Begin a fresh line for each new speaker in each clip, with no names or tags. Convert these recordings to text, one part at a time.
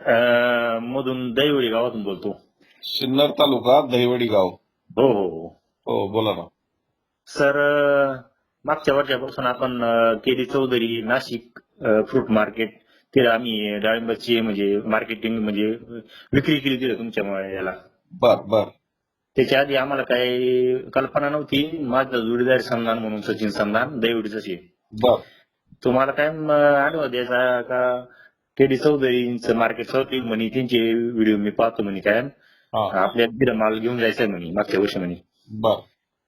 अं, मधून दैवडी गावातून बोलतो.
सिन्नर तालुका दहिवडी गाव.
हो हो हो.
हो बोला ना.
सर अं, मागच्या वर्षापासून आपण अं, केली चौधरी नाशिक अं, फ्रूट मार्केट. तिथे आम्ही डाळिंबाची म्हणजे मार्केटिंग म्हणजे विक्री केली तिथे तुमच्या याला.
बर बर.
त्याच्या आधी आम्हाला काही कल्पना नव्हती. माझा जोडीदार संधान म्हणून सचिन संधान दैवडीच
बर.
तुम्हाला काय म, अनुभव द्यायचा का? केडी चौधरीचं मार्केट चौधरी म्हणे त्यांचे व्हिडिओ मी पाहतो म्हणे काय
हा.
आपल्या तिथं माल घेऊन जायचंय म्हणे मागच्या वर्षी म्हणे.
बर.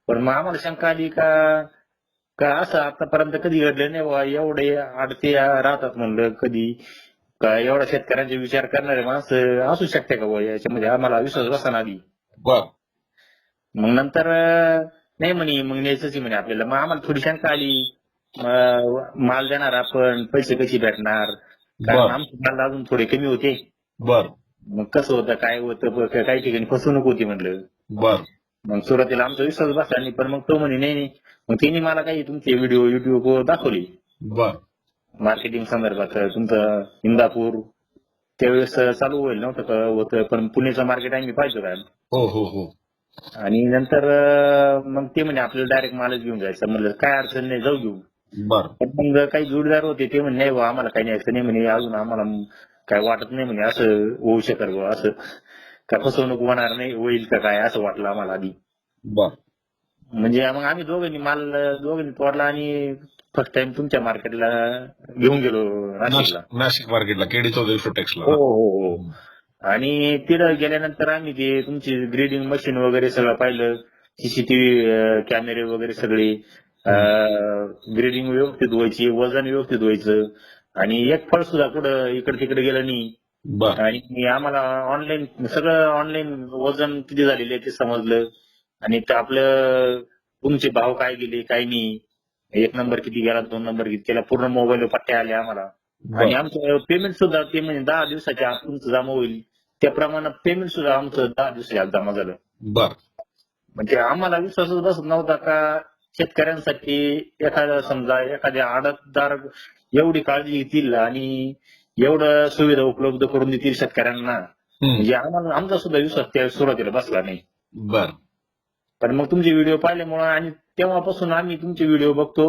पण मग आम्हाला शंका आली का का असं आतापर्यंत कधी घडलं नाही बा एवढे आडते राहतात म्हणलं कधी. का एवढ्या शेतकऱ्यांचे विचार करणारे माणसं असू शकते का बुवा याच्यामध्ये आम्हाला विश्वास बसना आधी.
बर.
मग नंतर अं, नाही म्हणे मग न्यायचंच आहे म्हणे आपल्याला. मग आम्हाला थोडी शंका आली. मग माल देणार आपण पैसे कसे भेटणार? कारण
बर.
आमचे माल अजून थोडे कमी होते.
बर.
मग कसं होतं काय होतं काही ठिकाणी फसवणूक होती म्हणलं.
बर.
मग सुरुवातीला आमचा विश्वास बसला नाही पण मग तो म्हणे नाही नाही. मग त्यांनी मला काही तुमचे व्हिडिओ युट्यूबवर दाखवले.
बर.
मार्केटिंग संदर्भात तुमचं इंदापूर त्यावेळेस चालू होईल नव्हतं होतं पण पुण्याचं मार्केट आम्ही पाहिजे काय
हो हो हो.
आणि नंतर मग ते म्हणे आपल्याला डायरेक्ट मालच घेऊन जायचं. म्हणलं काय अडचण नाही जाऊ घेऊ.
बर.
पण मग काही जोडीदार होते ते म्हणे नाही आम्हाला काही न्यायचं नाही म्हणे अजून आम्हाला काय वाटत नाही म्हणे असं होऊ शकेल बुवा असं. का फसवणूक होणार नाही होईल का काय असं वाटलं आम्हाला आधी.
बर.
म्हणजे मग आम्ही दोघांनी माल दोघांनी तोडला आणि फर्स्ट टाइम तुमच्या मार्केटला घेऊन गेलो नाशिकला.
नाशिक नाशिक मार्केटला केडी चौधरी
हो हो हो. आणि तिथं गेल्यानंतर आम्ही ते तुमची ग्रेडिंग मशीन वगैरे सगळं पाहिलं सीसीटीव्ही कॅमेरे वगैरे सगळे. ग्रेडिंग व्यवस्थित व्हायची वजन व्यवस्थित व्हायचं. आणि एक फळ सुद्धा कुठं इकडे तिकडे गेलं नाही.
बर.
आणि आम्हाला ऑनलाईन सगळं ऑनलाईन वजन किती झालेले आहे ते समजलं. आणि ते आपलं तुमचे भाव काय गेले काय नाही. एक नंबर किती गेला दोन नंबर किती गेला पूर्ण मोबाईल पट्ट्या आल्या आम्हाला. आणि आमचं पेमेंट सुद्धा ते म्हणजे दहा दिवसाच्या आत तुमचं जमा होईल. त्याप्रमाणे पेमेंट सुद्धा आमचं दहा दिवसाच्या आत जमा झालं.
बर.
म्हणजे आम्हाला विश्वासच बसत नव्हता का शेतकऱ्यांसाठी एखादा समजा एखाद्या आडतदार एवढी काळजी घेतील आणि एवढं सुविधा उपलब्ध करून देतील शेतकऱ्यांना. म्हणजे आम्हाला आमचा सुद्धा विश्वास त्या सुरुवातीला बसला नाही
बर
पण मग तुमचे व्हिडिओ पाहिल्यामुळे आणि तेव्हापासून आम्ही तुमचे व्हिडिओ बघतो.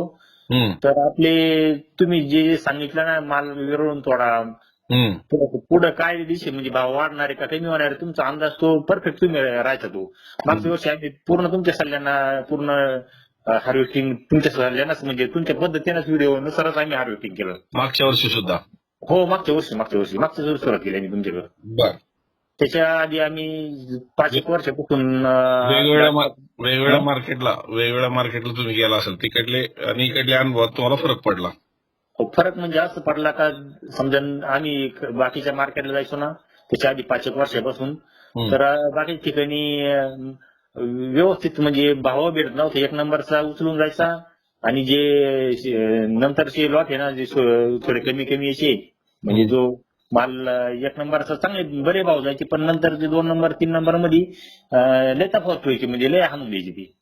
तर आपले तुम्ही जे सांगितलं ना माल विरळून तोडा
हम्म.
पुढं काय दिशे म्हणजे भाव वाढणार का कमी होणार तुमचा अंदाज तो परफेक्ट तुम्ही राहायचा तो मागच्या वर्षी आम्ही पूर्ण तुमच्या सल्ल्यांना पूर्ण हार्वेस्टिंग तुमच्या सल्ल्यानंच म्हणजे तुमच्या पद्धतीनेच व्हिडिओ नुसारच आम्ही हार्वेस्टिंग केलं.
मागच्या वर्षी सुद्धा?
हो मागच्या वर्षी मागच्या वर्षी. मागच्या वर्षी सुरुवात केली आम्ही तुमच्याकडे.
बर.
त्याच्या आधी आम्ही पाच एक वर्षापासून
वेगवेगळ्या वेगवेगळ्या मार्केटला वेगवेगळ्या मार्केटला तुम्ही गेला असेल. तिकडले आणि इकडल्या अनुभवात तुम्हाला फरक पडला.
हो, फरक म्हणजे असं पडला का समजा आम्ही बाकीच्या मार्केटला जायचो ना त्याच्या आधी पाच एक वर्षापासून. तर बाकी ठिकाणी व्यवस्थित म्हणजे भाव भेटत नव्हते. एक नंबरचा उचलून जायचा आणि जे नंतरचे लॉट आहे ना जे थोडे कमी कमी यायचे म्हणजे जो माल एक नंबरचा चांगले बरे भाव जायचे पण नंतर दोन नंबर तीन नंबरमध्ये लय तफावत व्हायची म्हणजे लय हाणून द्यायची ती.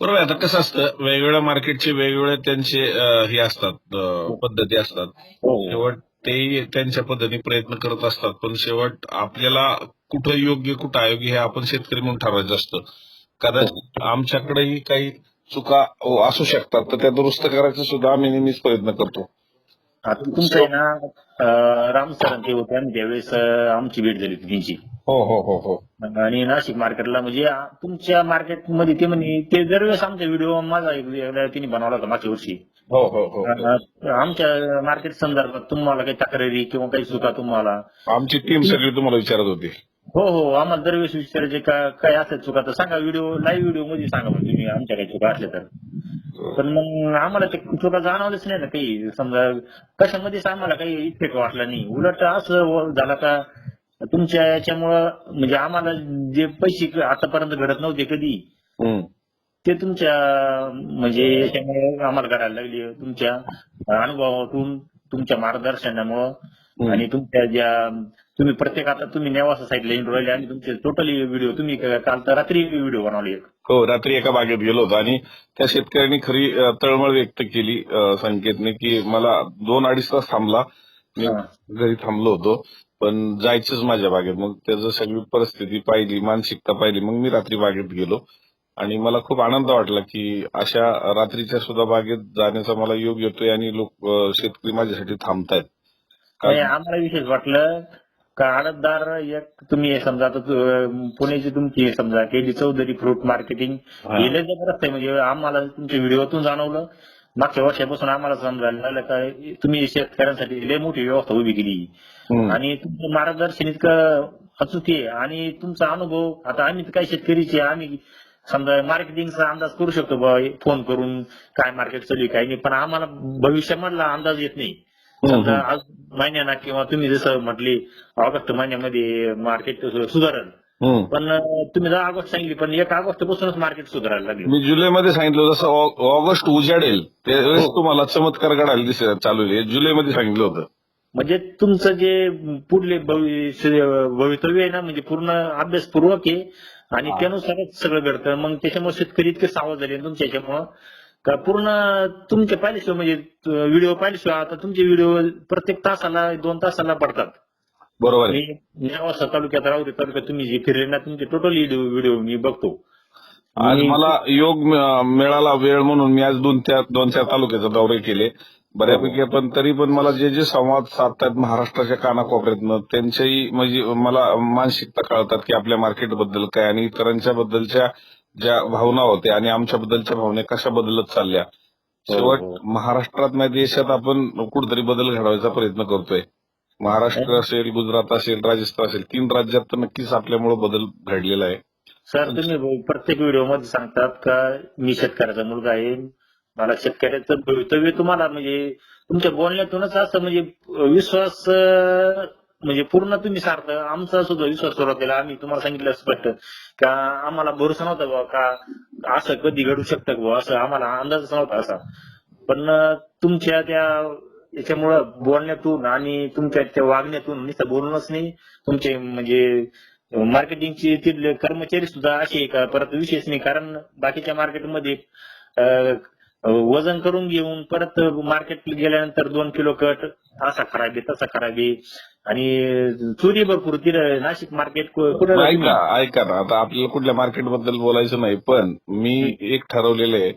बरोबर आहे. आता कसं असतं वेगवेगळ्या मार्केटचे वेगवेगळे त्यांचे हे असतात पद्धती असतात.
हो.
ते त्यांच्या पद्धतीने प्रयत्न करत असतात. पण शेवट आपल्याला कुठं योग्य कुठं अयोग्य हे आपण शेतकरी म्हणून ठरवायचं असतं. कदाचित आमच्याकडेही काही चुका हो, असू शकतात तर त्या दुरुस्त करायचा सुद्धा आम्ही नेहमीच प्रयत्न करतो.
आता तुमचं आहे ना राम सर ते होते आणि त्यावेळेस आमची भेट झाली होती त्यांची.
हो हो हो हो.
आणि नाशिक मार्केटला म्हणजे तुमच्या मार्केटमध्ये ते म्हणे ते दरवेळेस आमचा व्हिडिओ माझा त्यांनी बनवला होता मागच्या वर्षी.
हो हो हो
अं, आमच्या मार्केट संदर्भात तुम्हाला काही तक्रारी किंवा काही चुका तुम्हाला?
आमची टीम सगळी तुम्हाला विचारत होती.
हो हो आम्हाला दरवेळेस विचारायचे का काय असं चुका तर सांगा. व्हिडिओ लाईव्ह व्हिडिओमध्ये सांगा म्हणजे तुम्ही आमच्या काही चुका असल्या तर. पण मग आम्हाला ते चुका जाणवलंच नाही ना काही. समजा कशामध्येच आम्हाला काही इफेक्ट वाटला नाही. उलट असं झालं का तुमच्या याच्यामुळं म्हणजे आम्हाला जे पैसे आतापर्यंत घडत नव्हते कधी. ते तुमच्या म्हणजे याच्यामुळे आम्हाला करायला लागले. तुमच्या अनुभवातून तुमच्या मार्गदर्शनामुळं आणि तुमच्या ज्या तुम्ही प्रत्येक आता तुम्ही नेवासा साईडला येऊन राहिले आणि तुमचे टोटली व्हिडिओ तुम्ही काल तर रात्री व्हिडिओ बनवले. एक
हो रात्री एका बागेत गेलो होतो आणि त्या शेतकऱ्यांनी खरी तळमळ व्यक्त केली संकेतने की मला दोन अडीच तास थांबला. मी. घरी थांबलो होतो पण जायचंच माझ्या बागेत. मग त्याचं सगळी परिस्थिती पाहिली मानसिकता पाहिली. मग मी रात्री बागेत गेलो. आणि मला खूप आनंद वाटला की अशा रात्रीच्या सुद्धा बागेत जाण्याचा मला योग येतोय आणि लोक शेतकरी माझ्यासाठी थांबतायत.
आम्हाला विशेष वाटलं का आडतदार एक तुम्ही हे समजा पुण्याची तुमची समजा केली चौधरी फ्रूट मार्केटिंग लय जबरदस्त आहे. म्हणजे आम्हाला तुमच्या व्हिडिओतून जाणवलं. मागच्या वर्षापासून आम्हाला समजायला लागलं का तुम्ही शेतकऱ्यांसाठी लय मोठी व्यवस्था उभी केली. आणि तुमचं मार्गदर्शन इतकं अचूक आहे. आणि तुमचा अनुभव आता आम्ही काही शेतकरीचे आम्ही समजा मार्केटिंगचा अंदाज करू शकतो बा फोन करून काय मार्केट चालू काय नाही. पण आम्हाला भविष्यामधला अंदाज येत नाही. समजा आज महिन्याना किंवा तुम्ही जसं म्हटले ऑगस्ट महिन्यामध्ये मार्केट सुधारल. पण तुम्ही दहा ऑगस्ट सांगितली पण एक ऑगस्ट पासूनच मार्केट सुधारायला लागले.
मी जुलैमध्ये सांगितलं जसं ऑगस्ट उजाडेल त्यावेळेस
हो.
तुम्हाला चमत्कार घडायला दिसेल चालू आहे. जुलैमध्ये सांगितलं होतं.
म्हणजे तुमचं जे पुढले भविष्य भवितव्य आहे ना म्हणजे पूर्ण अभ्यासपूर्वक आहे. आणि. त्यानुसारच सगळं घडतं. मग त्याच्यामुळे शेतकरी इतके सावध झाले तुमच्या याच्यामुळं का पूर्ण तुमचे पाहिल्याशिवाय म्हणजे व्हिडिओ पाहिल्याशिवाय आता तुमचे व्हिडिओ प्रत्येक तासाला दोन तासाला पडतात.
बरोबर
नेवासा तालुक्यात राहुरी तालुक्यात तुम्ही जे फिरले ना तुमचे टोटल व्हिडिओ मी बघतो. मी-
मला योग मिळ- मिळाला वेळ म्हणून मी आज दोन त्या दोन चार तालुक्याचे दौरे केले. बऱ्यापैकी पण तरी पण मला जे जे संवाद साधतात महाराष्ट्राच्या कानाकोपऱ्यातनं त्यांच्याही म्हणजे मला मानसिकता कळतात की आपल्या मार्केटबद्दल काय आणि इतरांच्या बद्दलच्या ज्या भावना होत्या आणि आमच्या बद्दलच्या भावना कशा बदलत चालल्या. शेवट
हो.
महाराष्ट्रात नाही देशात आपण कुठेतरी बदल घडवायचा प्रयत्न करतोय. महाराष्ट्र असेल गुजरात असेल राजस्थान असेल तीन राज्यात तर नक्कीच आपल्यामुळे बदल घडलेला आहे.
सर तुम्ही प्रत्येक व्हिडिओमध्ये सांगतात का मी शेतकऱ्याचा मुलगा आहे मला शेतकऱ्याचं भवितव्य तुम्हाला म्हणजे तुमच्या बोलण्यातूनच असं म्हणजे विश्वास म्हणजे पूर्ण तुम्ही सारखं आमचा सुद्धा विश्वास सुरुवातीला आम्ही तुम्हाला सांगितलं स्पष्ट का आम्हाला भरोसा नव्हता बाबा का असं कधी घडू शकतं का बुवा असं आम्हाला अंदाज नव्हता असा. पण तुमच्या त्या याच्यामुळं बोलण्यातून आणि तुमच्या त्या वागण्यातून नुसतं बोलूनच नाही तुमचे म्हणजे मार्केटिंगचे तिथले कर्मचारी सुद्धा असे आहे का? परत विशेष नाही कारण बाकीच्या मार्केटमध्ये वजन करून घेऊन परत मार्केट गेल्यानंतर दोन किलो कट असा खराब आहे तसा खराब. आहे आणि चोरी भरपूर तिथं नाशिक मार्केट
ऐका ऐका ना आता आपल्याला कुठल्या मार्केटबद्दल बोलायचं नाही पण मी एक ठरवलेलं आहे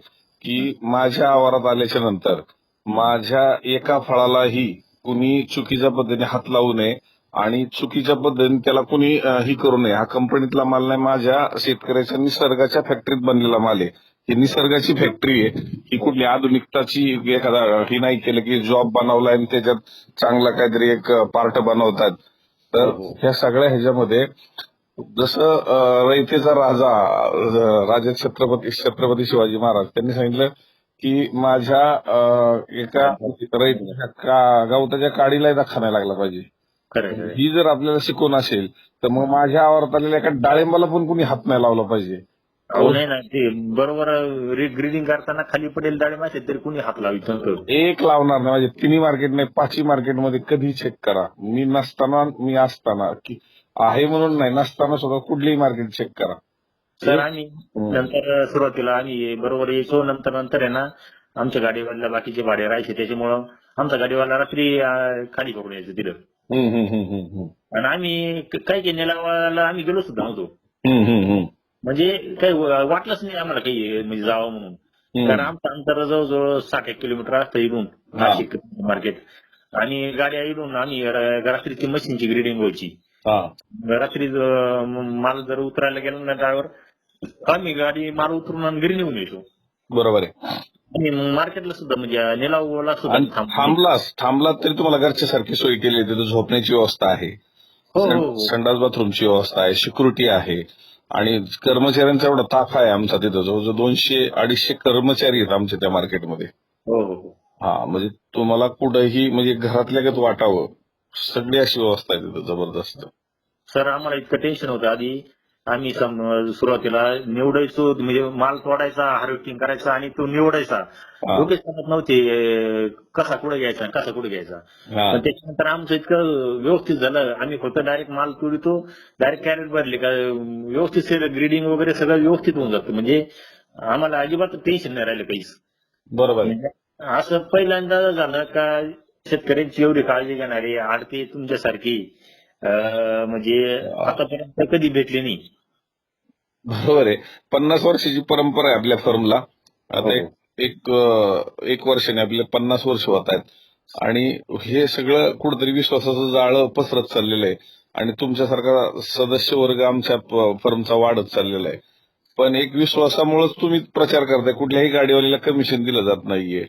की माझ्या आवारात आल्याच्यानंतर माझ्या एका फळालाही कुणी चुकीच्या पद्धतीने हात लावू नये आणि चुकीच्या पद्धतीने त्याला कुणी ही करू नये. हा कंपनीतला माल नाही माझ्या शेतकऱ्याच्या निसर्गाच्या फॅक्टरीत बनलेला माल आहे. ही निसर्गाची फॅक्टरी आहे. ही कुठली आधुनिकताची एखादा ही नाही केलं की जॉब बनवला आणि त्याच्यात चांगला काहीतरी एक पार्ट बनवतात. तर ह्या सगळ्या ह्याच्यामध्ये जसं रयतेचा राजा राजा छत्रपती छत्रपती शिवाजी महाराज त्यांनी सांगितलं की माझ्या एका रयतेच्या गवताच्या काडीला खाण्याला लागला पाहिजे. ही जर आपल्याला शिकवण असेल तर मग माझ्या आवारात आलेल्या एका डाळिंबाला पण कुणी हात नाही लावला पाहिजे.
अहो नाही ना ते बरोबर ग्रीडिंग करताना खाली पडेल डाळी मासे तरी कुणी हात लावित नव्हतं
एक लावणार नाही. म्हणजे तिन्ही मार्केट नाही पाचही मार्केटमध्ये कधी चेक करा? मी नसताना मी असताना की आहे म्हणून नाही नसताना सुद्धा कुठलीही मार्केट चेक करा.
सर आम्ही. नंतर सुरुवातीला आम्ही बरोबर यायचो. नंतर नंतर आहे ना आमच्या गाडीवाल्याला बाकीचे भाडे राहायचे. त्याच्यामुळं आमचा गाडीवाला रात्री खाली करून यायचं तिथं. आणि आम्ही काही काही नेलावाला आम्ही गेलो सुद्धा नव्हतो. म्हणजे काही वाटलंच नाही आम्हाला काही म्हणजे जावं म्हणून. कारण आमचं अंतर जवळजवळ साठ एक किलोमीटर असतं इथून नाशिक मार्केट आणि गाड्या आम्ही र- रात्रीची मशीनची ग्रीडिंग व्हायची. रात्री माल जर उतरायला गेला ना ड्रायव्हर आम्ही गाडी माल उतरून आणि घरी निघून येतो
बरोबर आहे
आणि मार्केटला सुद्धा म्हणजे निलावला सुद्धा
आणि. थांबलास थांबलात तरी तुम्हाला घरच्या सारखी सोय केली. तिथं झोपण्याची व्यवस्था आहे
हो हो हो.
संडास बाथरूमची व्यवस्था आहे सिक्युरिटी आहे आणि कर्मचाऱ्यांचा एवढा ताफा आहे आमचा तिथं. जवळजवळ दोनशे अडीचशे कर्मचारी आहेत आमच्या त्या मार्केटमध्ये.
हो हो हो.
हा म्हणजे तुम्हाला कुठेही म्हणजे घरातल्यागत वाटावं. सगळी अशी व्यवस्था आहे तिथं जबरदस्त.
सर आम्हाला इतकं टेन्शन होतं. आधी आम्ही सम- सुरुवातीला निवडायचो म्हणजे माल तोडायचा हार्वेस्टिंग करायचा आणि तो निवडायचा. लोकच सांगत नव्हते कसा कुठे घ्यायचा कसा कुठे घ्यायचा. पण त्याच्यानंतर आमचं इतकं व्यवस्थित झालं. आम्ही फक्त डायरेक्ट माल तोडतो डायरेक्ट कॅरेट भरले का व्यवस्थित ग्रीडिंग वगैरे सगळं व्यवस्थित होऊन जातं. म्हणजे आम्हाला अजिबात टेन्शन नाही राहिलं काहीच.
बरोबर.
म्हणजे असं पहिल्यांदा झालं का शेतकऱ्यांची एवढी काळजी घेणारी आडती तुमच्यासारखी म्हणजे आतापर्यंत कधी भेटली नाही.
बरोबर आहे. पन्नास वर्षाची परंपरा आहे आपल्या फर्मला आता
हो.
एक एक अं, एक वर्षाने आपले पन्नास वर्ष होत आहेत. आणि हे सगळं कुठेतरी विश्वासाचं जाळं पसरत चाललेलं आहे. आणि तुमच्यासारखा सदस्य वर्ग आमच्या फर्मचा वाढत चाललेला आहे. पण एक विश्वासामुळेच तुम्ही प्रचार करताय. कुठल्याही गाडीवाल्याला कमिशन दिलं जात नाहीये.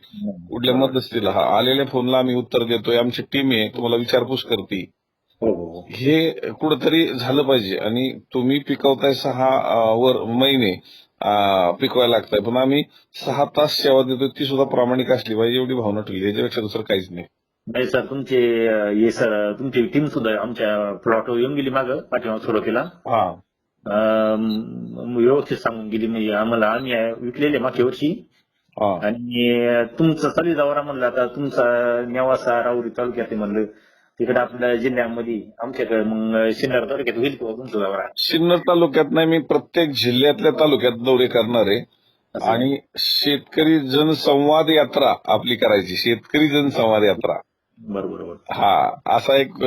कुठल्या मध्यस्थीला. हा आलेल्या फोनला आम्ही उत्तर देतोय. आमची टीम आहे. तुम्हाला विचारपूस करते.
हो. हो
कुठंतरी झालं पाहिजे आणि तुम्ही पिकवताय सहा वर महिने पिकवायला लागताय. पण आम्ही सहा तास सेवा देतोय ती सुद्धा प्रामाणिक असली पाहिजे एवढी भावना ठेवली. याच्यापेक्षा दुसरं काहीच नाही.
नाही सर तुमचे हे सर तुमची टीम सुद्धा आमच्या प्लॉटवर येऊन गेली मागं पाठीमाग सुरुवातीला.
हा.
व्यवस्थित सांगून गेली म्हणजे आम्हाला आम्ही विकलेले मागच्या वर्षी.
हा.
आणि तुमचं सलिदावरा म्हणलं आता तुमचा नेवासा राऊरी तालुक्यात म्हणलं. तिकडे आपल्या जिल्ह्यामध्ये आमच्याकडे मग सिन्नर तालुक्यात होईल किंवा
सिन्नर तालुक्यात नाही मी प्रत्येक जिल्ह्यातल्या तालुक्यात दौरे करणार आहे. आणि शेतकरी जनसंवाद यात्रा आपली करायची शेतकरी जनसंवाद यात्रा.
बरोबर बरोबर
हा असा एक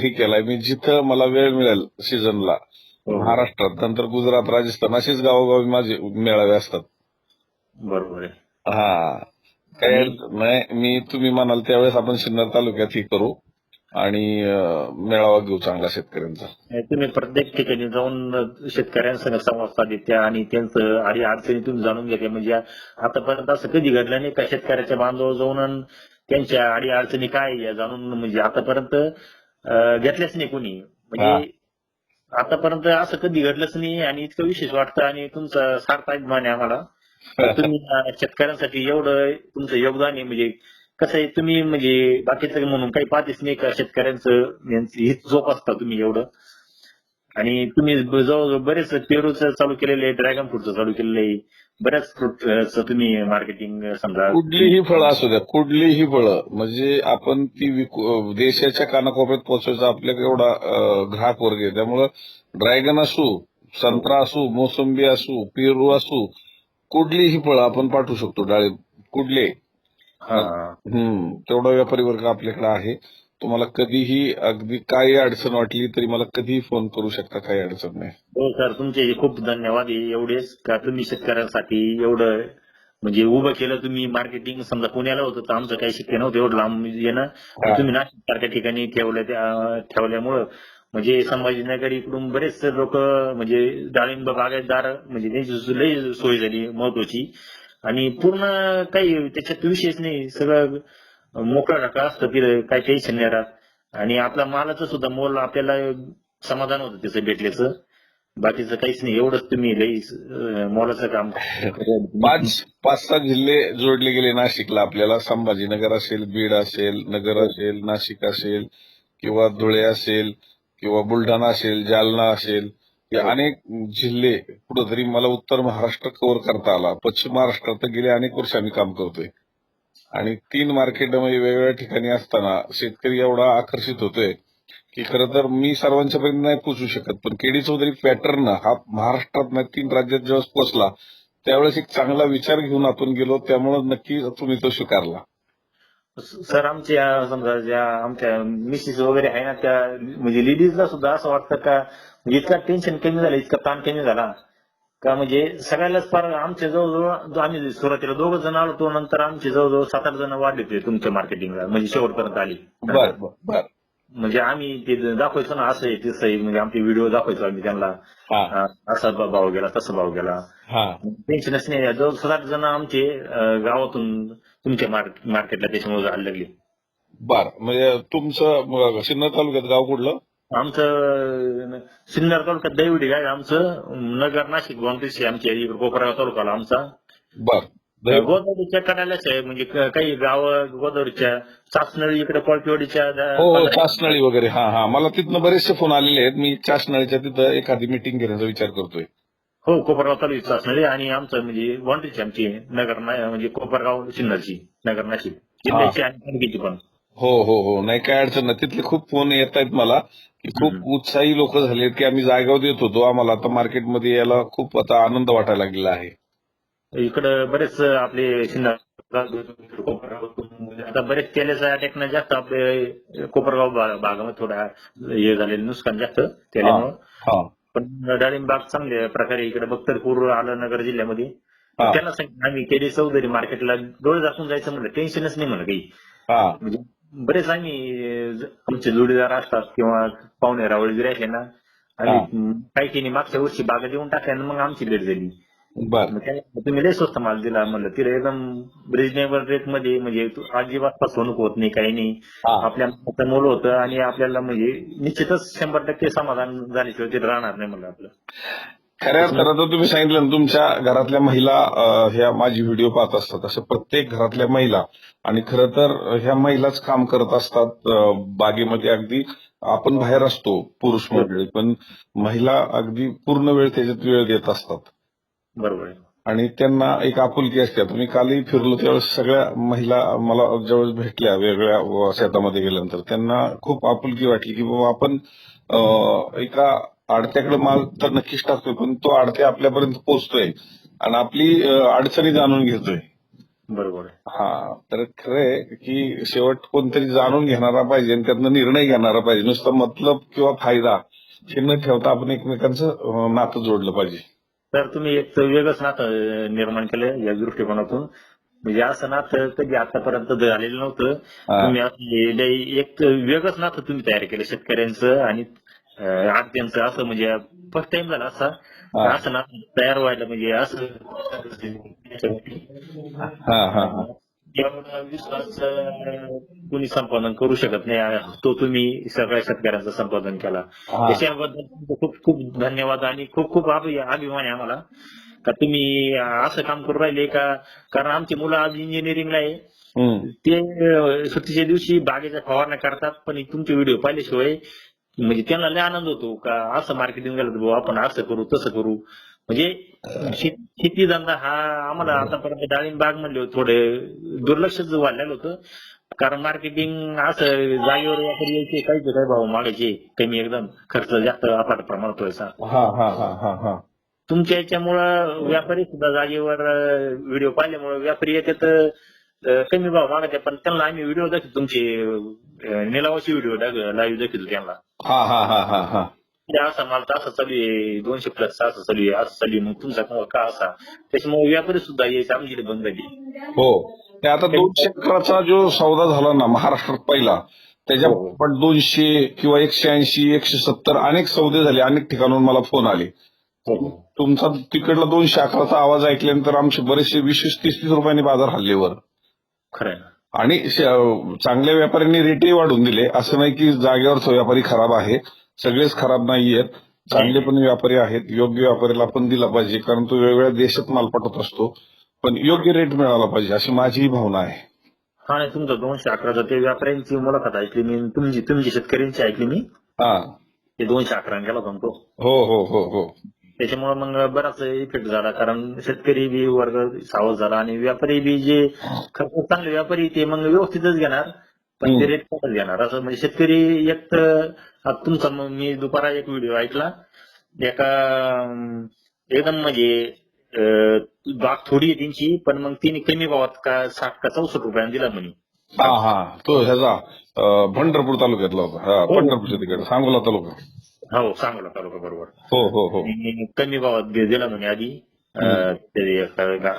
हे केलाय. मी जिथं मला वेळ मिळेल सीझनला
हो.
महाराष्ट्रात नंतर गुजरात राजस्थान असेच गावोगावी माझे मेळावे असतात.
बरोबर आहे
हा. काय नाही मी तुम्ही म्हणाल त्यावेळेस आपण सिन्नर तालुक्यात ही करू. आणि मेळावा घेऊ चांगला शेतकऱ्यांचा.
तुम्ही प्रत्येक ठिकाणी जाऊन शेतकऱ्यांसंग संवाद साधित्या आणि त्यांचं आडी अडचणी तुम्ही जाणून घेते म्हणजे आतापर्यंत असं कधी घडलं नाही का शेतकऱ्याच्या बांधवावर जाऊन त्यांच्या आडी अडचणी काय या जाणून म्हणजे आतापर्यंत घेतल्याच नाही कोणी. म्हणजे आतापर्यंत असं कधी घडलंच नाही आणि इतकं विशेष वाटतं आणि तुमचा सार्थ अभिमान आहे आम्हाला. तुम्ही शेतकऱ्यांसाठी एवढं तुमचं योगदान आहे. म्हणजे कसं आहे तुम्ही म्हणजे बाकीचं म्हणून काही पाहतेच नाही का शेतकऱ्यांचं यांचं हित जोपासता तुम्ही एवढं. आणि तुम्ही जवळजवळ बरेच पेरूचं चालू केलेलं आहे ड्रॅगन फ्रूटचं चालू केलेलं आहे. बऱ्याच फ्रूटच तुम्ही मार्केटिंग समजा
कुठलीही फळं असू द्या कुठलीही फळं. म्हणजे आपण ती देशाच्या कानाकोपऱ्यात पोहोचवायचा आपल्याकडे एवढा अं, ग्राहक वर्ग आहे. त्यामुळं ड्रॅगन असू संत्रा असू मोसंबी असू पेरू असू कुठलीही फळं आपण पाठवू शकतो डाळी कुठले. हम्म. तेवढा व्यापारी वर्ग आपल्याकडे आहे. तुम्हाला कधीही अगदी काही अडचण वाटली तरी मला कधीही फोन करू शकता काही अडचण नाही.
हो सर तुमचे खूप धन्यवाद. आहे एवढेच का तुम्ही शेतकऱ्यांसाठी एवढं म्हणजे उभं केलं तुम्ही मार्केटिंग समजा पुण्याला होतं तर आमचं काही शक्य नव्हतं एवढं लांब येणं.
हा.
तुम्ही नाशिक सारख्या ठिकाणी ठेवलं त्या- ठेवल्यामुळं म्हणजे संभाजीनगर इकडून बरेच लोक म्हणजे डाळिंब बागायतदार म्हणजे त्यांची लई सोय झाली महत्वाची. आणि पूर्ण काही त्याच्यात विषयच नाही. सगळं मोकळा ढाकळा असतं तिथं काही टेन्शन नाही राहत. आणि आपल्या मालाचं सुद्धा मोल आपल्याला समाधान होतं त्याचं भेटल्याचं. बाकीचं काहीच नाही. एवढंच तुम्ही लई मोलाचं काम
पाच पाच सहा जिल्हे जोडले गेले नाशिकला. आपल्याला संभाजीनगर असेल बीड असेल नगर असेल नाशिक असेल किंवा धुळे असेल किंवा बुलढाणा असेल जालना असेल. हे. अनेक जिल्हे कुठंतरी मला उत्तर महाराष्ट्र कव्हर करता आला. पश्चिम महाराष्ट्रात तर गेले अनेक वर्ष आम्ही काम करतोय. आणि तीन मार्केटमध्ये वेगवेगळ्या ठिकाणी असताना शेतकरी एवढा आकर्षित होतोय की खरं तर मी सर्वांच्या पर्यंत नाही पोहोचू शकत. पण केडी चौधरी पॅटर्न हा महाराष्ट्रात नाही तीन राज्यात जेव्हा पोहोचला त्यावेळेस एक चांगला विचार घेऊन आपण गेलो. त्यामुळे नक्की तुम्ही तो स्वीकारला
सर आमच्या समजा ज्या आमच्या मिसेस वगैरे आहे ना त्या म्हणजे लेडीजला सुद्धा असं वाटतं का म्हणजे इतका टेन्शन कमी झालं इतका ताण कमी झाला. का म्हणजे सगळ्यालाच फार आमच्या जवळजवळ आम्ही सुरुवातीला दोघ जण आलो तो नंतर आमचे जवळजवळ सात आठ जण वाढले होते तुमच्या मार्केटिंगला म्हणजे शेवटपर्यंत आली.
बर
म्हणजे आम्ही ते दाखवायचो ना असं आहे तसं आहे म्हणजे आमचे व्हिडिओ दाखवायचो आम्ही त्यांना.
हा.
असा भाव गेला तसा भाव गेला. टेन्शनच नाही जवळ सात आठ जण आमचे गावातून तुमच्या मार्क- मार्केटला त्याच्यामुळे जायला लागले.
बर. म्हणजे तुमचं सिन्नर तालुक्यात गाव कुठलं?
आमचं सिन्नर तालुक्यात दैवडी काय आमचं नगर नाशिक बाउंड्रीज आहे आमची. इकडे कोपरगाव तालुका आला आमचा.
बर. दैव-
गोदावरीच्या कडाल्याच आहे. म्हणजे काही गाव गोदावरीच्या चाचनळी इकडे कोळपेवाडीच्या
हो हो चासनळी वगैरे. हा हा. मला तिथनं बरेचसे फोन आलेले आहेत. मी चासनळीच्या तिथं एखादी मिटिंग घेण्याचा विचार करतोय.
हो कोपरगाव तालुकी चाचनळी आणि आमचं म्हणजे बाउंड्रीची आमची नगर ना- म्हणजे कोपरगाव सिन्नरची नगर नाशिक जिल्ह्याची आणि तालुक्याची पण.
हो हो हो. नाही काय अडचण नाही. तिथले खूप फोन येत आहेत मला की खूप. उत्साही लोक झालेत की आम्ही जागाव देत होतो. आम्हाला आता मार्केटमध्ये यायला खूप आता आनंद वाटायला लागलेला आहे.
इकडे बरेच आपले सिन्नर कोपरगाव आता बरेच तेलाचा टेक्न जास्त आपले कोपरगाव भा- भागामध्ये थोडा हे झालेलं नुकसान जास्त तेल्यामुळं
हा.
पण डाळिंब बाग चांगल्या प्रकारे इकडे बख्तरपूर आलं नगर जिल्ह्यामध्ये.
हा.
त्यांना सांगितलं आम्ही केली चौधरी मार्केटला डोळे दाखवून जायचं म्हणलं टेन्शनच नाही म्हणलं काही.
हा.
म्हणजे बरेच आम्ही अं, आमचे जोडीदार असतात किंवा पाहुणे रावळी जरी असले ना अं, काही मागच्या वर्षी बागा देऊन टाकल्या आणि मग आमची भेट झाली.
बर.
मग त्यांना तुम्ही लय स्वस्त माल दिला म्हणलं. तिला एकदम रिजनेबल रेटमध्ये म्हणजे तू अजिबात फसवणूक होत नाही काही नाही.
हा.
आपल्या मालाचं मोल होतं आणि आपल्याला म्हणजे निश्चितच शंभर टक्के समाधान झाल्याशिवाय ते राहणार नाही म्हणलं आपलं.
खऱ्या अर्थानं तर तुम्ही सांगितलं ना तुमच्या घरातल्या महिला अं, ह्या माझी व्हिडिओ पाहत असतात. असं प्रत्येक घरातल्या महिला आणि खरं तर ह्या महिलाच काम करत असतात अं, बागेमध्ये अगदी आपण बाहेर असतो पुरुष मंडळी. पण महिला अगदी पूर्ण वेळ त्याच्यात वेळ देत असतात.
बरोबर
आणि त्यांना एक आपुलकी असते. मी कालही फिरलो त्यावेळेस सगळ्या महिला मला ज्यावेळेस भेटल्या वेगळ्या शेतामध्ये गेल्यानंतर. त्यांना खूप आपुलकी वाटली की बाबा आपण एका आडत्याकडे माल तर नक्कीच टाकतोय पण तो आडत्या आपल्यापर्यंत पोहोचतोय आणि आपली अडचणी जाणून घेतोय.
बरोबर
हा तर खरंय की शेवट कोणतरी जाणून घेणारा पाहिजे आणि त्यातनं निर्णय घेणारा पाहिजे. नुसतं मतलब किंवा फायदा हे न ठेवता आपण एकमेकांचं नातं जोडलं पाहिजे.
तर तुम्ही एक वेगळंच नातं निर्माण केलं या दृष्टिकोनातून. म्हणजे असं नातं कधी आतापर्यंत झालेलं नव्हतं. तुम्ही एक वेगळंच नातं तुम्ही तयार केलं शेतकऱ्यांचं आणि अं, आडत्यांचं असं म्हणजे फर्स्ट टाइम झाला असा. असं नातं तयार व्हायला म्हणजे असं एवढा विश्वास अं, कुणी संपादन करू शकत नाही. तो तुम्ही सगळ्या शेतकऱ्यांचं संपादन केला. त्याच्याबद्दल खूप खूप धन्यवाद आणि खूप खूप अभि- अभिमान आहे आम्हाला. का तुम्ही असं काम करू राहिले का? कारण आमची मुलं आज इंजिनिअरिंगला आहे. ते सुट्टीच्या दिवशी बागेच्या फवारण्या करतात पण तुमचे व्हिडिओ पाहिल्याशिवाय म्हणजे त्यांना लय आनंद होतो का? असं मार्केटिंग भाऊ आपण असं करू तसं करू. म्हणजे शेती धंदा हा आम्हाला आतापर्यंत डाळिंब बाग म्हणले थोडे दुर्लक्षच वाढलेलं होतं. कारण मार्केटिंग असं जागेवर व्यापारी यायचे काहीच काही भाव मागायचे कमी एकदम. खर्च जास्त अफाट प्रमाणात व्हायचा.
हा हा हा हा हा.
तुमच्या याच्यामुळं व्यापारी सुद्धा जागेवर व्हिडिओ पाहिल्यामुळे व्यापारी याच्यात कमी भाव मागायचे. पण त्यांना आम्ही व्हिडिओ दाखवतो. तुमचे निलावाचे व्हिडिओ लाईव्ह दाखवतो त्यांना.
हा हा हा हा हा.
असा माल तर असं चालू आहे दोनशे प्लस असं चालू आहे असं चालू आहे मग तुमचा कमवा का असा त्याच्यामुळे व्यापारी सुद्धा यायचे आमची बंद झाली
हो ते आता दोनशे एकराचा जो सौदा झाला ना महाराष्ट्रात पहिला त्याच्या. पण दोनशे किंवा एकशे ऐंशी एकशे सत्तर अनेक सौदे झाले अनेक ठिकाणून मला फोन आले तुमचा तिकडला दोनशे अकराचा आवाज ऐकल्यानंतर आमचे बरेचसे वीस वीस तीस तीस रुपयांनी बाजार हल्लेवर
खरं आहे.
आणि चांगल्या व्यापाऱ्यांनी रेटही वाढवून दिले असं नाही की जागेवरचा व्यापारी खराब आहे सगळेच खराब नाहीयेत. चांगले पण व्यापारी आहेत. योग्य व्यापाऱ्याला आपण दिला पाहिजे कारण तो वेगवेगळ्या देशात माल पाठवत असतो. पण योग्य रेट मिळाला पाहिजे अशी माझी भावना आहे.
हा नाही तुमचं दोनशे अकराचं ते व्यापाऱ्यांची मुलाखत ऐकली मी. तुमची तुमची शेतकऱ्यांची ऐकली मी?
हा.
ते दोनशे अकरा गेला होता ना तो?
हो हो हो हो.
त्याच्यामुळे मग बराच इफेक्ट झाला कारण शेतकरी बी वर्ग सावध झाला आणि व्यापारी बी जे खर्च चांगले व्यापारी ते मग व्यवस्थितच घेणार. पण ते. रेट कमीच घेणार असं म्हणजे शेतकरी एक तर आता तुमचा मग मी दुपारा एक व्हिडिओ ऐकला. एका अं, एकदम म्हणजे अं, बाग थोडी आहे त्यांची पण मग तिने कमी भावात का साठ का चौसष्ट रुपयाने दिला म्हणे.
हा हा. तो ह्याचा अं, पंढरपूर तालुक्यातला होता. हा
हो.
पंढरपूरच्या तिकडे सांगोला तालुका.
हो सांगला तालुका बरोबर.
हो हो हो.
आणि कमी भावात दे- दिला म्हणे आधी.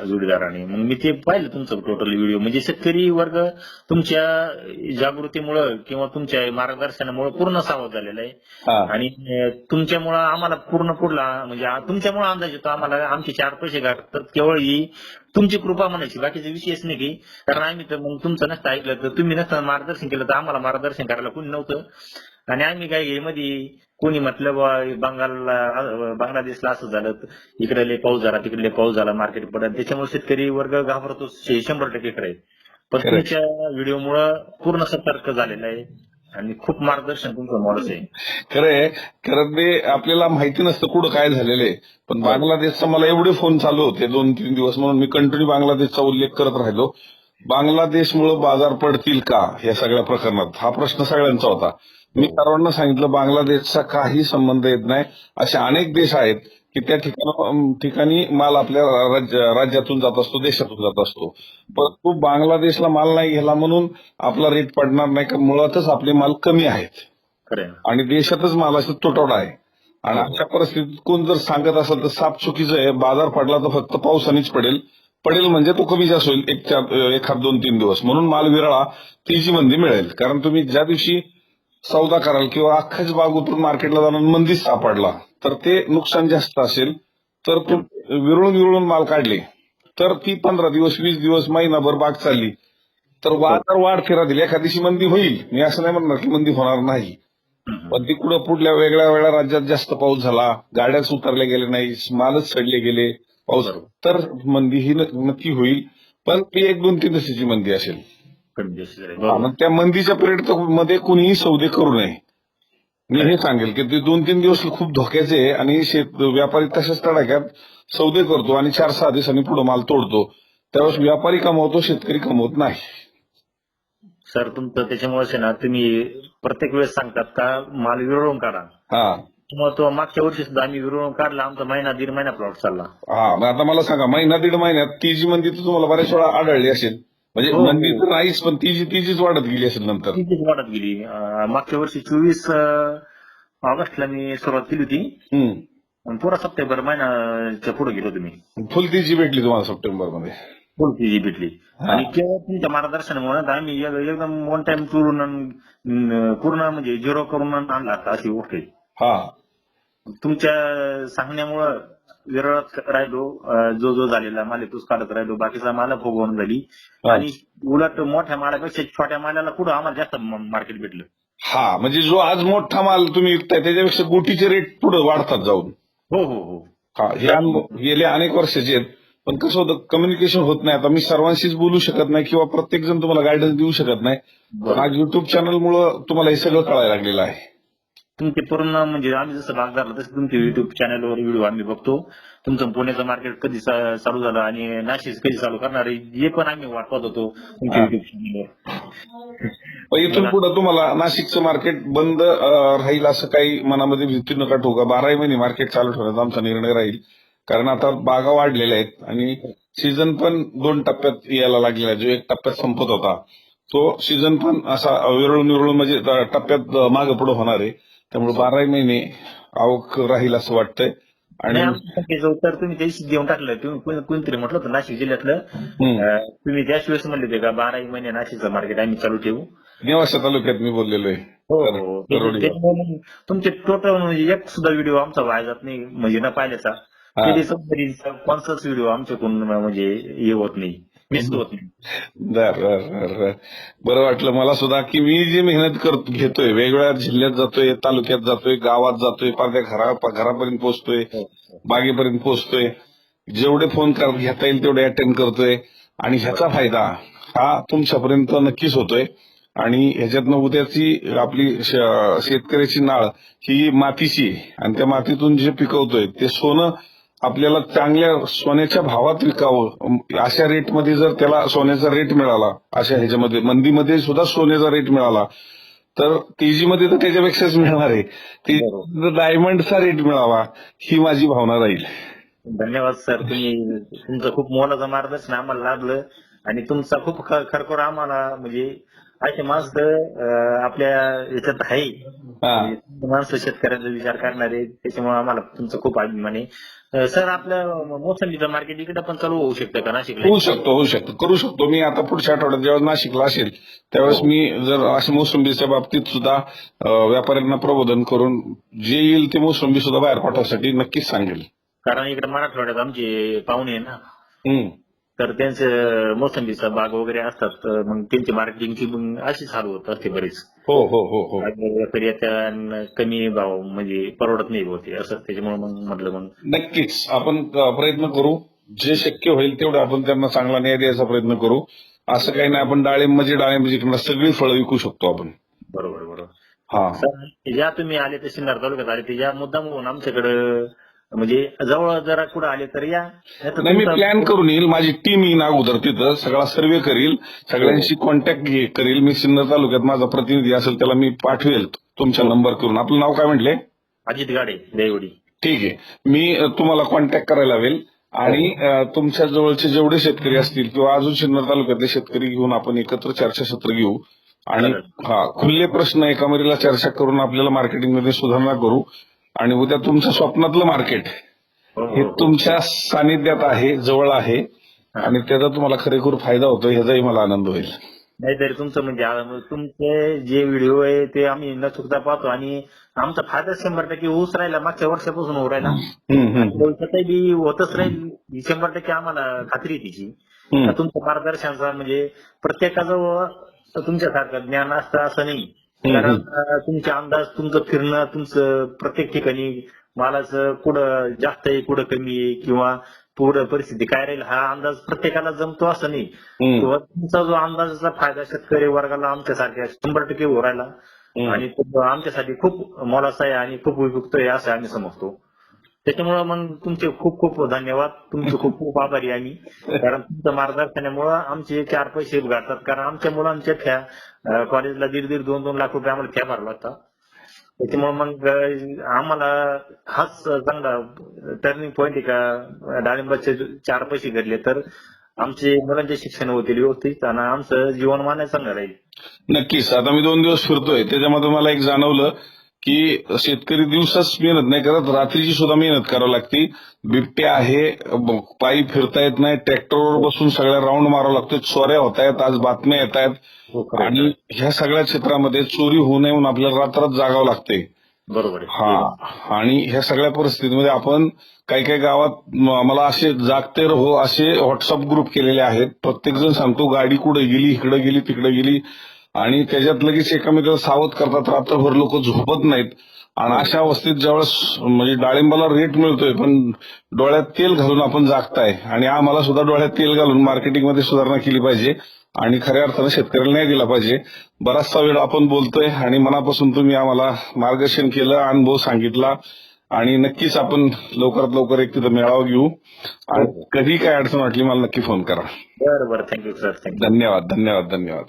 जोडीदाराने. मग मी ते पाहिलं तुमचं टोटल व्हिडिओ म्हणजे शेतकरी वर्ग तुमच्या जागृतीमुळं किंवा तुमच्या मार्गदर्शनामुळे पूर्ण सावध झालेला आहे. आणि तुमच्यामुळं आम्हाला पूर्ण पुढला म्हणजे तुमच्यामुळं अंदाज येतो आम्हाला आमचे चार पैसे घालतात. केवळ ही तुमची कृपा म्हणायची. बाकीचा विषयच नाही की. कारण आम्ही तर मग तुमचं नसतं ऐकलं तर तुम्ही नसतं मार्गदर्शन केलं तर आम्हाला मार्गदर्शन करायला कोणी नव्हतं. आणि आम्ही काय मध्ये कोणी म्हटलं बंगालला बांगलादेशला असं झालं इकडे लय पाऊस झाला तिकडे पाऊस झाला मार्केट पडत त्याच्यामुळे शेतकरी वर्ग घाबरतो हे शंभर टक्के खरं आहे. पण. तुमच्या व्हिडिओमुळं पूर्ण सतर्क झालेलं आहे. आणि खूप मार्गदर्शन तुमचं मॉडस आहे.
खरंय खरं ते आपल्याला माहिती नसतं कुठं काय झालेलं आहे. पण बांगलादेशचा मला एवढे फोन चालू होते दोन तीन दिवस म्हणून मी कंटिन्यू बांगलादेशचा उल्लेख करत राहिलो. बांगलादेशमुळे बाजार पडतील का या सगळ्या प्रकरणात? हा प्रश्न सगळ्यांचा होता. मी सर्वांना सांगितलं बांगलादेशचा काही संबंध येत नाही. असे अनेक देश आहेत की त्या ठिकाण ठिकाणी माल आपल्या राज्य- राज्यातून जात असतो देशातून जात असतो. परंतु बांगलादेशला माल नाही गेला म्हणून आपला रेट पडणार नाही का मुळातच आपले माल कमी आहेत. आणि देशातच मालाचा तुटवडा आहे. आणि अशा परिस्थितीत कोण जर सांगत असेल तर साप चुकीचं आहे बाजार पडला तर फक्त पावसानेच पडेल. पडेल म्हणजे तो कमी जास्त होईल एक चार एखाद दोन तीन दिवस. म्हणून माल विरळा तीची मंदी मिळेल. कारण तुम्ही ज्या दिवशी सौदा कराल किंवा अख्खाच बाग उतरून मार्केटला जाणून मंदीच सापडला. तर ते नुकसान जास्त असेल तर तू विरळून विरळून माल काढले. तर ती पंधरा दिवस वीस दिवस महिनाभर बाग चालली. तर बाजार वाढ फिरा दिली एखाद दिवशी मंदी होईल. मी असं नाही म्हणणार की मंदी होणार नाही. पण ती कुठं पुढल्या वेगळ्या वेगळ्या राज्यात जास्त पाऊस झाला गाड्याच उतरल्या गेल्या नाही मालच सडले गेले. पाऊस. तर मंदी ही नक्की होईल. पण ती एक दोन तीन दिवसाची मंदी असेल.
कमी जास्त झाले.
हा,
बरोबर.
मग त्या मंदीच्या पिरियडमध्ये कुणीही सौदे करू नये. मी हे सांगेल की ते दोन तीन दिवस खूप धोक्याचे आहे आणि शेत व्यापारी तशाच तडाख्यात सौदे करतो आणि चार सहा दिवसांनी पुढे माल तोडतो. त्यावेळेस व्यापारी कमवतो शेतकरी कमवत नाही.
सर तुमचं त्याच्यामुळे आहे ना तुम्ही प्रत्येक वेळेस सांगतात का माल विरळून काढा.
हा.
मग तो मागच्या वर्षी सुद्धा आम्ही विरळून काढला आमचा महिना दीड महिना प्लॉट चालला.
हा मग आता मला सांगा महिना दीड महिन्यात ती जी मंदी तर तुम्हाला बऱ्याच वेळा आढळली असेल. म्हणजे
हो, हो.
मंदी तर नाहीच पण ती जी ती जीच वाढत गेली असेल नंतर.
कितीच वाढत गेली. अं, मागच्या वर्षी चोवीस ऑगस्टला मी सुरुवात केली होती.
हम्म.
आणि पुरा सप्टेंबर महिन्याच्या पुढे गेलो तुम्ही
फुल ती जी भेटली तुम्हाला सप्टेंबरमध्ये
फुल जी भेटली.
हा.
आणि केवळ तुमच्या मार्गदर्शनामुळे आता आम्ही एक- एकदम वन टाइम चुरून अन, पूर्ण म्हणजे झिरो करून आणला आता अशी गोष्ट आहे.
हा.
तुमच्या सांगण्यामुळं विरळत राहिलो जो जो झालेला माल तूच काढत राहिलो. बाकीचा माल फुगवून झाली. आणि उलट मोठ्या मालापेक्षा छोट्या मालाला कुठं आम्हाला जास्त मार्केट भेटलं.
हा म्हणजे जो आज मोठा माल तुम्ही विकताय त्याच्यापेक्षा गोटीचे रेट पुढे वाढतात जाऊन.
हो हो हो.
हा हे अनुभव गेले अनेक वर्षाचे आहेत. पण कसं होतं कम्युनिकेशन होत नाही. आता मी सर्वांशीच बोलू शकत नाही किंवा प्रत्येक जण तुम्हाला गायडन्स देऊ शकत नाही. पण आज युट्यूब चॅनल मुळे तुम्हाला हे सगळं कळायला लागलेलं आहे.
तुमचे पूर्ण म्हणजे आम्ही जसं भाग झाला तसं तुमचे युट्यूब चॅनलवर व्हिडिओ आम्ही बघतो. तुमचं पुण्याचं मार्केट कधी चा- चालू झालं आणि नाशिक कधी चालू करणार आहे हे पण आम्ही वाट पाहत होतो तुमच्या
हा.
युट्यूब चॅनलवर
इथून पुढे तुम्हाला नाशिकचं मार्केट बंद अं, राहील असं काही मनामध्ये भीती नका ठोका. बाराही महिने मार्केट चालू ठेवण्याचा आमचा निर्णय राहील. कारण आता बागा वाढलेल्या आहेत आणि सीझन पण दोन टप्प्यात यायला लागलेला आहे. जो एक टप्प्यात संपत होता तो सीझन पण असा विरळून विरळून म्हणजे टप्प्यात मागे पुढे होणार आहे. त्यामुळे बाराही महिने आवक राहील असं वाटतंय. आणि
उत्तर तुम्ही त्याशी देऊन टाकलं. तुम्ही कोणी- कोणतरी म्हटलं होतं नाशिक जिल्ह्यातलं. तुम्ही त्याच वेळेस म्हणले होते का बाराही महिने नाशिकचं मार्केट आम्ही चालू ठेवू?
नेवासा तालुक्यात मी बोललेलो आहे.
हो हो. तुमचे टोटल म्हणजे एक सुद्धा व्हिडिओ आमचा वाया जात नाही म्हणजे न पाहिल्याचा. कोणताच व्हिडिओ आमच्याकडून म्हणजे हे होत नाही. मिस होत नाही.
बर वाटलं मला सुद्धा की मी जी मेहनत करत घेतोय वेगवेगळ्या जिल्ह्यात जातोय तालुक्यात जातोय गावात जातोय पार त्या घरा घरापर्यंत पोहोचतोय बागेपर्यंत पोहोचतोय जेवढे फोन घेता येईल तेवढे अटेंड करतोय. आणि ह्याचा फायदा हा तुमच्यापर्यंत नक्कीच होतोय. आणि ह्याच्यातनं उद्याची आपली शेतकऱ्याची नाळ ही मातीची. आणि त्या मातीतून जे पिकवतोय ते सोनं आपल्याला चांगल्या सोन्याच्या भावात विकावं अशा रेटमध्ये जर त्याला सोन्याचा रेट मिळाला अशा ह्याच्यामध्ये मंदीमध्ये सुद्धा सोन्याचा रेट मिळाला तर तेजीमध्ये तर त्याच्यापेक्षाच मिळणार आहे. ती डायमंडचा रेट मिळावा ही माझी भावना राहील.
धन्यवाद सर तुम्ही तुमचं खूप मोलाचं मार्गदर्शन आम्हाला लाभलं आणि तुमचा खूप खरखर आम्हाला म्हणजे असे माणसं आपल्या याच्यात आहे. म्हणजे माणसं शेतकऱ्यांचा विचार करणारे त्याच्यामुळे आम्हाला तुमचं खूप अभिमान आहे. सर आपलं मोसंबीचं मार्केट इकडे पण चालू होऊ शकतं का नाशिकला?
होऊ शकतो होऊ शकतो. करू शकतो. मी आता पुढच्या आठवड्यात जेव्हा नाशिकला असेल त्यावेळेस मी जर अशा मोसंबीच्या बाबतीत सुद्धा व्यापाऱ्यांना प्रबोधन करून जे येईल ते मोसंबी सुद्धा बाहेर पाठवण्यासाठी नक्कीच सांगेल.
कारण इकडे मराठवाड्यात आमचे पाहुणे आहे ना. तर त्यांचे मोसंबीचा बाग वगैरे असतात. मग त्यांची मार्केटिंगची मग अशी चालू होत असते बरीच.
हो हो हो हो.
व्यापारी कमी भाव म्हणजे परवडत नाही होते असं त्याच्यामुळे मग म्हटलं मग.
नक्कीच. आपण प्रयत्न करू. जे शक्य होईल तेवढं आपण त्यांना चांगला न्याय द्यायचा प्रयत्न करू. असं काही नाही. आपण डाळिंब म्हणजे डाळिंब जिकडनं सगळी फळं विकू शकतो आपण.
बरोबर बरोबर.
हा.
सर ज्या तुम्ही आले ते सिन्नर तालुक्यात आले ते या मुद्दाम आमच्याकडे म्हणजे जवळ जरा कुठं आले तर या.
नाही मी प्लॅन करून येईल. माझी टीम येईन अगोदर तिथं. सगळा सर्वे करील. सगळ्यांशी कॉन्टॅक्ट करील. मी सिन्नर तालुक्यात माझा प्रतिनिधी असेल त्याला मी पाठवेल तुमचा नंबर करून. आपलं नाव काय म्हटले?
अजित गाडे देवडी.
ठीक आहे. मी तुम्हाला कॉन्टॅक्ट करायला लावेल. आणि अ, तुमच्या जवळचे जेवढे शेतकरी असतील किंवा अजून सिन्नर तालुक्यातले शेतकरी घेऊन आपण एकत्र चर्चासत्र घेऊ. आणि. हा खुल्ले प्रश्न एकामेरीला चर्चा करून आपल्याला मार्केटिंगमध्ये सुधारणा करू. आणि उद्या तुमच्या स्वप्नातलं मार्केट
हो,
हे
हो.
तुमच्या सानिध्यात आहे जवळ आहे. आणि त्याचा तुम्हाला खरेखूर फायदा होतो ह्याचाही मला आनंद होईल.
नाहीतरी तुमचं म्हणजे आ- तुमचे जे व्हिडिओ आहे ते आम्ही न चुकता पाहतो. आणि आमचा फायदा शंभर टक्के होऊच राहिला मागच्या वर्षापासून होऊ राहिला. भविष्यातही बी होतच राहील ही शंभर टक्के आम्हाला खात्री तिची. तुमच्या मार्गदर्शनाचा म्हणजे प्रत्येकाचं तुमच्यासारखं ज्ञान असतं असं नाही. कारण तुमचे अंदाज तुमचं फिरणं तुमचं प्रत्येक ठिकाणी मालाचं कुठं जास्त आहे कुठं कमी आहे किंवा पुढं परिस्थिती काय राहील हा अंदाज प्रत्येकाला जमतो असं नाही. किंवा तुमचा जो अंदाजाचा फायदा शेतकरी वर्गाला आमच्यासारख्या शंभर टक्के राहिला
हम्म.
आणि तो आमच्यासाठी खूप मोलाचा आहे आणि खूप उपयुक्त आहे असं आम्ही समजतो. त्याच्यामुळं मग तुमचे खूप खूप धन्यवाद. तुमचे खूप खूप आभारी आम्ही. कारण तुमच्या मार्गदर्शनामुळं आमचे चार पैसे घालतात कारण आमच्या मुलांच्या फॅ कॉलेजला दीड दीड दोन दोन लाख रुपये आम्हाला फॅ भरला होता त्याच्यामुळे मग आम्हाला हाच चांगला टर्निंग पॉईंट आहे का? डाळिंबाचे चार पैसे घडले तर आमचे मुलांचे शिक्षण होतील व्यवस्थित आणि आमचं जीवनमान चांगलं राहील.
नक्कीच. आता मी दोन दिवस फिरतोय. त्याच्यामध्ये मला एक जाणवलं की शेतकरी दिवसाच मेहनत नाही करत रात्रीची सुद्धा मेहनत करावी लागते. बिबट्या आहे पायी फिरता येत नाही ट्रॅक्टरवर बसून सगळ्या राऊंड मारावं लागतं चोऱ्या होत आहेत आज बातम्या येत आहेत. आणि ह्या सगळ्या क्षेत्रामध्ये चोरी होऊ नये म्हणून आपल्याला रात्रात जागावं लागते.
बरोबर
हा आणि ह्या सगळ्या परिस्थितीमध्ये आपण काही काही गावात मला असे जागते रहो असे व्हॉट्सअप ग्रुप केलेले आहेत. प्रत्येक जण सांगतो गाडी कुठे गेली इकडे गेली तिकडे गेली. आणि त्याच्यात लगेच एकामेकाला सावध करतात. रात्रभर लोक झोपत नाहीत. आणि अशा अवस्थेत ज्यावेळेस म्हणजे डाळिंबाला रेट मिळतोय पण डोळ्यात तेल घालून आपण जागताय. आणि आम्हाला सुद्धा डोळ्यात तेल घालून मार्केटिंगमध्ये सुधारणा केली पाहिजे. आणि खऱ्या अर्थानं शेतकऱ्याला न्याय दिला पाहिजे. बराचसा वेळ आपण बोलतोय आणि मनापासून तुम्ही आम्हाला मार्गदर्शन केलं अनुभव सांगितला. आणि नक्कीच आपण लवकरात लवकर एक तिथं मेळावा घेऊ. आणि कधी काय अडचण वाटली मला नक्की फोन करा.
बरं बरं. थँक्यू सर थँक्यू
धन्यवाद धन्यवाद धन्यवाद.